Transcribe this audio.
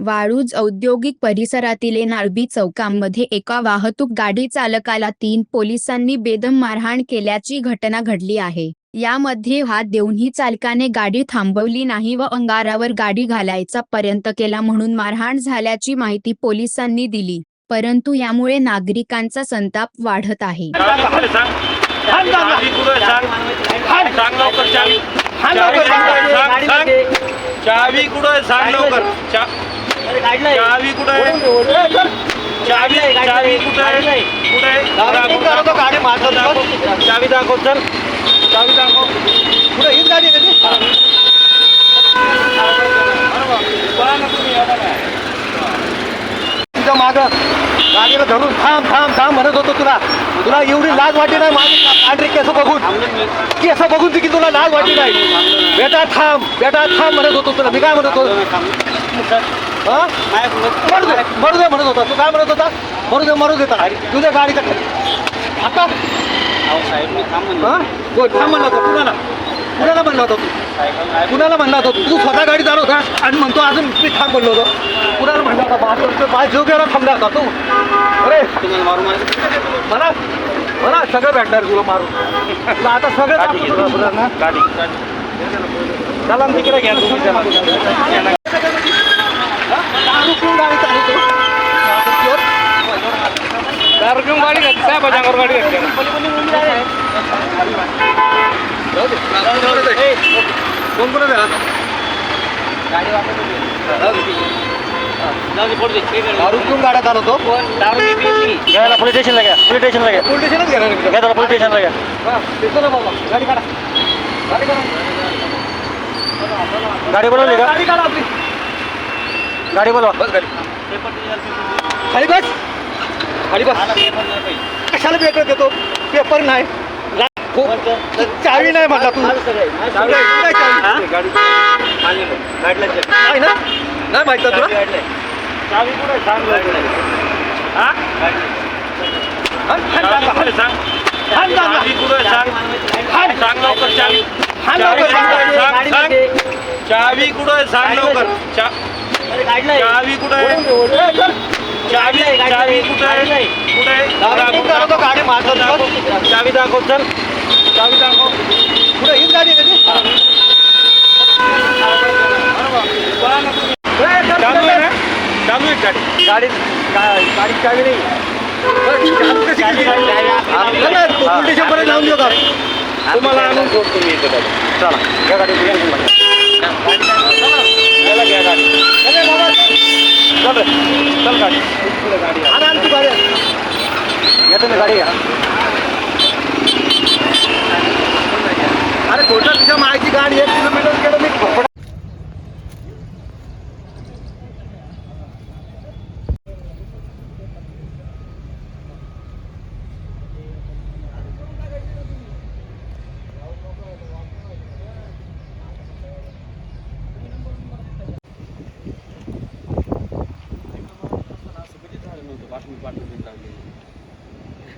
वाळूज औद्योगिक परिसरातील नाळबी चौकामध्ये एका वाहतूक गाडी चालकाला तीन पोलिसांनी बेदम मारहाण केल्याची घटना घडली आहे. यामध्ये हात देऊनही चालकाने गाडी थांबवली नाही व अंगारावर गाडी घालायचा पर्यंत केला म्हणून मारहाण झाल्याची माहिती पोलिसांनी दिली परंतु यामुळे नागरिकांचा संताप वाढत आहे. चावी कुठं सांग सांग. लवकर. चावी कुठं कुठं कुठं. गाडी मारतो दाखव. चावी दाखव चल. चावी दाखव. पुढे हीच गाडी आहे का ती? पहा ना तुम्ही एवढा काय. तुझ्या माग गाडीला धरून थांब थांब थांब म्हणत होतो तुला. तुला एवढी लाज वाटली नाही माझी पांढरी केस बघून? केस बघून की तुला लाज वाटली नाही? बेटा थांब. बेटा थांब म्हणत होतो तुला. मी काय म्हणत होतो? हा? मरू दे मरू दे म्हणत होता. तू काय म्हणत होता? मरू दे मरू देता तुझ्या गाडीचा आता? हा? बोल, थांब म्हणला होता. कुणाला? कुणाला म्हणला होता तू? कुणाला म्हणला होता तू? तू स्वतः गाडी चालवता आणि म्हणतो अजून मी थांब म्हणलो होतो. कुणाला म्हणला होता? बाजू बाय जीव गेला थांबला होता तू. अरे. मला मला? सगळं भेटणार तुला मारून. तुला आता सगळं दाखवतो ना? गाडी चला ना तिकडे घ्या. तुम्ही. हा? दारू पिऊन गाडी चालवतो दारू घेऊन गाडी घातली साहेबाच्या अंगावर गाडी घातली जाऊ दे. जाऊ दे. ए, कोण कोण आहे आता? दारू पिऊन गाड्या चालवतो घ्यायला पोलीस स्टेशनला घ्या पोलीस स्टेशनला घ्या पोलीस स्टेशनच घेणार आहे मी. घ्या त्याला पोलीस स्टेशनला घ्या हा, देतो ना बाबा गाडी काढा गाडी काढा गाडी बोलवली का गाडी काढा आपली गाडी बोलवा. बस गाडी. खाली बस. खाली बस. कशाला पेपर देतो पेपर नाही. चावी नाही म्हणला तू. चावी नाही ना? नाही माहीत तुला? चावी. कुठे सांग लवकर. चावी कुठे कुठे कुठे कुठे कुठे कुठे कुठे गाडी मारतो. चावी दाखव चल. चावी दाखव. पुढे हीच गाडी आहे का ती? पहा ना तुम्ही. चालू आहे ना? चालू आहे गाडी. गाडी गाडी चावी नाही. स्टेशनपर्यंत लावून देऊ का? तुम्हाला आणून सोडतो मी इथे. गाडी. चला. या गाडी Negara.